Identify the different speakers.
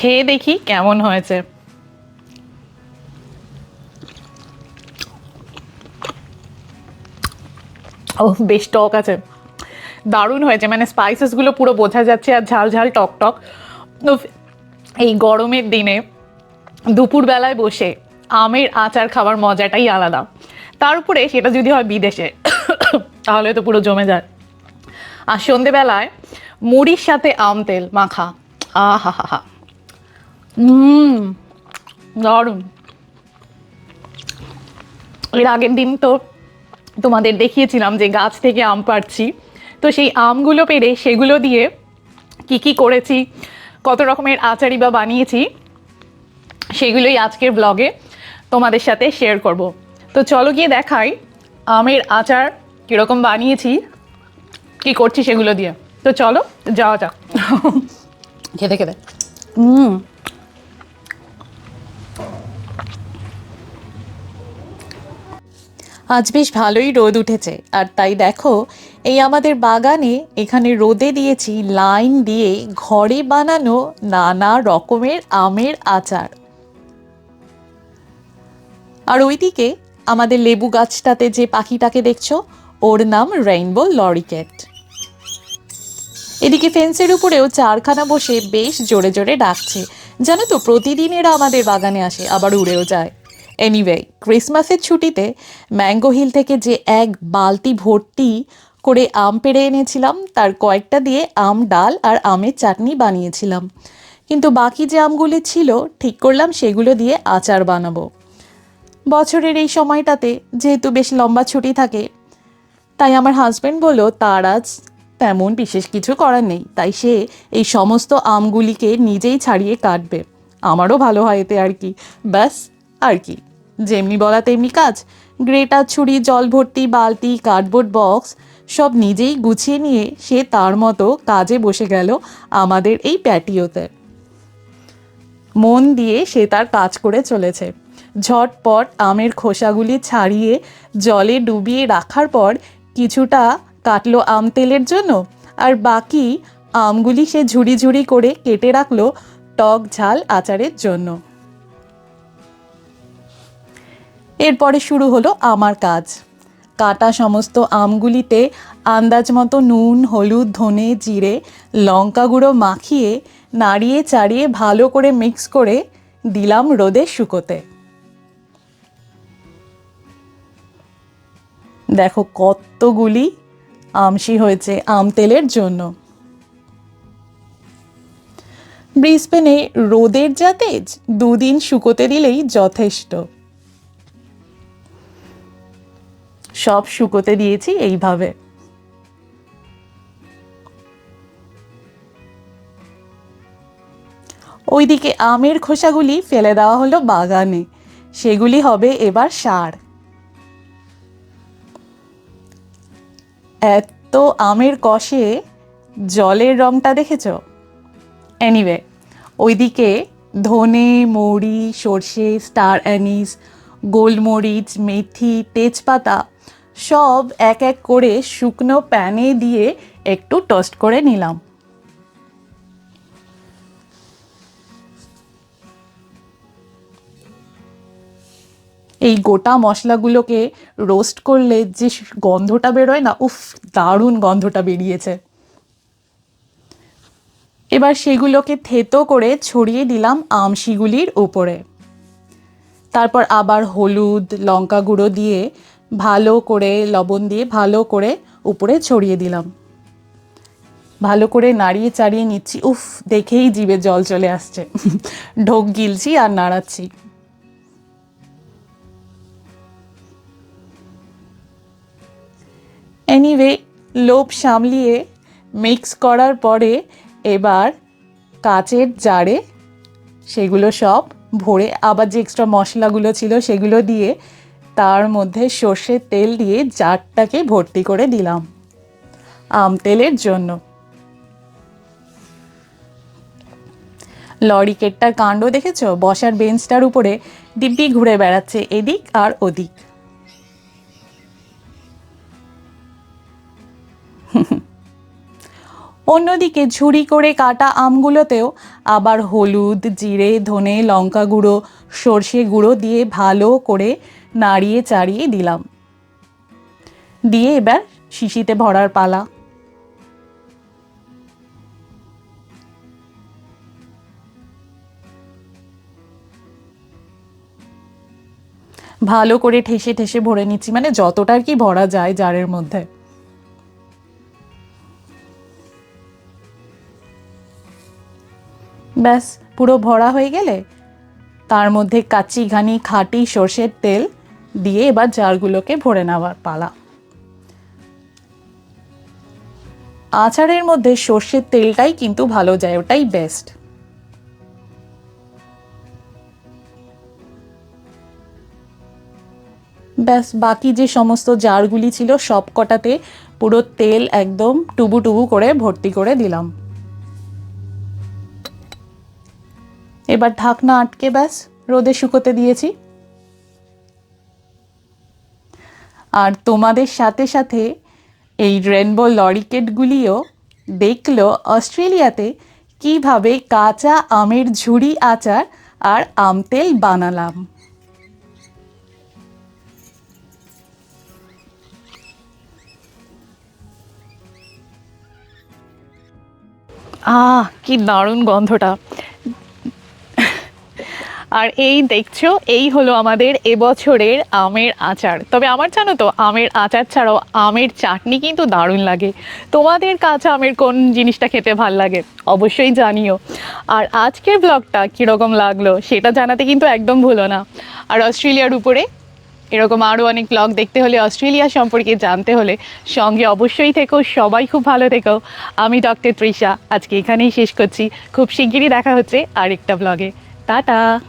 Speaker 1: খেয়ে দেখি কেমন হয়েছে। ও বেশ টক আছে। দারুণ হয়েছে মানে স্পাইসেসগুলো পুরো বোঝা যাচ্ছে আর ঝাল ঝাল, টক টক। এই গরমের দিনে দুপুরবেলায় বসে আমের আচার খাবার মজাটাই আলাদা। তার উপরে সেটা যদি হয় বিদেশে, তাহলে তো পুরো জমে যায়। আর সন্ধেবেলায় মুড়ির সাথে আম তেল, মাখা। আহা হা হা হুম দারুণ। এর আগের দিন তো তোমাদের দেখিয়েছিলাম যে গাছ থেকে আম পাড়ছি। তো সেই আমগুলো পেড়ে সেগুলো দিয়ে কি কি করেছি কত রকমের আচারি বা বানিয়েছি সেগুলোই আজকের ব্লগে তোমাদের সাথে শেয়ার করব। তো চলো গিয়ে দেখাই আমের আচার কীরকম বানিয়েছি কি করছি সেগুলো দিয়ে। তো চলো যাওয়া যাক। খেতে খেতে। হুম। আজ বেশ ভালোই রোদ উঠেছে। আর তাই দেখো, এই আমাদের বাগানে এখানে রোদে দিয়েছি লাইন দিয়ে ঘরে বানানো নানা রকমের আমের আচার। আর ওইদিকে আমাদের লেবু গাছটাতে যে পাখিটাকে দেখছ, ওর নাম রেইনবো লরিকেট। এদিকে ফেন্সের উপরেও চারখানা বসে বেশ জোরে জোরে ডাকছে। জানো তো, প্রতিদিন এরা আমাদের বাগানে আসে, আবার উড়েও যায়। এনিওয়ে ক্রিসমাসের ছুটিতে ম্যাঙ্গো হিল থেকে যে এক বালতি ভর্তি করে আম পেড়ে এনেছিলাম, তার কয়েকটা দিয়ে আম, ডাল আর আমের চাটনি বানিয়েছিলাম। কিন্তু বাকি যে আমগুলি ছিল, ঠিক করলাম সেগুলো দিয়ে আচার বানাবো। বছরের এই সময়টাতে যেহেতু বেশ লম্বা ছুটি থাকে, তাই আমার হাজব্যান্ড বলল, তার আজ তেমন বিশেষ কিছু করার নেই। তাই সে এই সমস্ত আমগুলিকে নিজেই ছাড়িয়ে কাটবে। আমারও ভালো হয় এতে আর কি। ব্যাস, আর কি। যেমনি বলা তেমনি কাজ। গ্রেটার ছুরি জল ভর্তি বালতি, কার্ডবোর্ড, বক্স সব নিজেই গুছিয়ে নিয়ে সে তার মতো কাজে বসে গেল আমাদের এই প্যাটিওতে। মন দিয়ে সে তার কাজ করে চলেছে। ঝটপট আমের খোসাগুলি ছাড়িয়ে জলে ডুবিয়ে রাখার পর কিছুটা কাটলো আম তেলের জন্য আর বাকি আমগুলি সে ঝুড়ি ঝুড়ি করে কেটে রাখল টক ঝাল আচারের জন্য। এরপরে শুরু হলো আমার কাজ। কাটা সমস্ত আমগুলিতে আন্দাজ মতো নুন, হলুদ, ধনে, জিরে, লঙ্কা গুঁড়ো মাখিয়ে নাড়িয়ে চাড়িয়ে ভালো করে মিক্স করে দিলাম রোদে শুকোতে। দেখো কতগুলি আমসি হয়েছে আম তেলের জন্য। ব্রিসবেনে রোদের যা তেজ, দুদিন শুকোতে দিলেই যথেষ্ট। সব শুকোতে দিয়েছি এইভাবে। ওইদিকে আমের খোসাগুলি ফেলে দেওয়া হলো বাগানে। সেগুলি হবে এবার সার। এত আমের কষে জলের রংটা দেখেছ? এনিওয়ে ওইদিকে ধনে, মৌরি, সর্ষে স্টার অ্যানিস গোলমরিচ, মেথি, তেজপাতা সব এক এক করে শুকনো প্যানে দিয়ে একটু টোস্ট করে নিলাম। এই গোটা মশলাগুলোকে রোস্ট করলে যে গন্ধটা বেরোয় না, উফ, দারুণ গন্ধটা বেরিয়েছে। এবার সেগুলোকে থেতো করে ছড়িয়ে দিলাম আমশিগুলির উপরে। তারপর আবার হলুদ, লঙ্কা গুঁড়ো দিয়ে ভালো করে লবণ দিয়ে ভালো করে উপরে ছড়িয়ে দিলাম। ভালো করে নাড়িয়ে চাড়িয়ে নিচ্ছি। উফ, দেখেই জিভে জল চলে আসছে। ঢোক গিলছি আর নাড়াচ্ছি। এনিওয়ে লোভ সামলিয়ে মিক্স করার পরে এবার কাচের জারে সেগুলো সব ভরে আবার যে এক্সট্রা মশলাগুলো ছিল সেগুলো দিয়ে তার মধ্যে সর্ষের তেল দিয়ে জারটাকে ভর্তি করে দিলাম আম তেলের জন্য। লরিকেটটার কাণ্ড দেখেছ? বসার বেঞ্চটার উপরে দিব্যি ঘুরে বেড়াচ্ছে, এদিক আর ওদিক। অন্যদিকে ঝুড়ি করে কাটা আমগুলোতেও আবার হলুদ, জিরে, ধনে, লঙ্কা গুঁড়ো, সর্ষে গুঁড়ো দিয়ে ভালো করে নাড়িয়ে চাড়িয়ে দিলাম। দিয়ে এবার শিশিতে ভরার পালা। ভালো করে ঠেসে ঠেসে ভরে নিচ্ছি মানে যতটা আর কি ভরা যায় জারের মধ্যে। ব্যাস, পুরো ভরা হয়ে গেলে তার মধ্যে কাচ্চি ঘানি, খাঁটি সর্ষের তেল দিয়ে এবার জারগুলোকে ভরে নেওয়ার পালা। আচারের মধ্যে সর্ষের তেলটাই কিন্তু ভালো যায়, ওটাই বেস্ট ব্যাস, বাকি যে সমস্ত জারগুলি ছিল সব কটাতে পুরো তেল একদম টুবু টুবু করে ভর্তি করে দিলাম। এবার ঢাকনা আটকে ব্যাস, রোদে শুকোতে দিয়েছি। আর তোমাদের সাথে সাথে এই রেনবো লরিকেটগুলিও দেখল অস্ট্রেলিয়াতে কীভাবে কাঁচা আমের ঝুড়ি আচার আর আম তেল বানালাম। আহ, কি দারুণ গন্ধটা। আর এই দেখছ, এই হলো আমাদের এবছরের আমের আচার। তবে আমার জানো তো, আমের আচার ছাড়াও আমের চাটনি কিন্তু দারুণ লাগে। তোমাদের কাছে আমের কোন জিনিসটা খেতে ভালো লাগে? অবশ্যই জানিও। আর আজকের ব্লগটা কীরকম লাগল, সেটা জানাতে কিন্তু একদম ভুলো না। আর অস্ট্রেলিয়ার উপরে এরকম আরও অনেক ব্লগ দেখতে হলে, অস্ট্রেলিয়া সম্পর্কে জানতে হলে সঙ্গে অবশ্যই থেকো, সবাই খুব ভালো থেকো। আমি ডক্টর তৃষা, আজকে এখানেই শেষ করছি। খুব শিগগিরই দেখা হচ্ছে আরেকটা ব্লগে টাটা!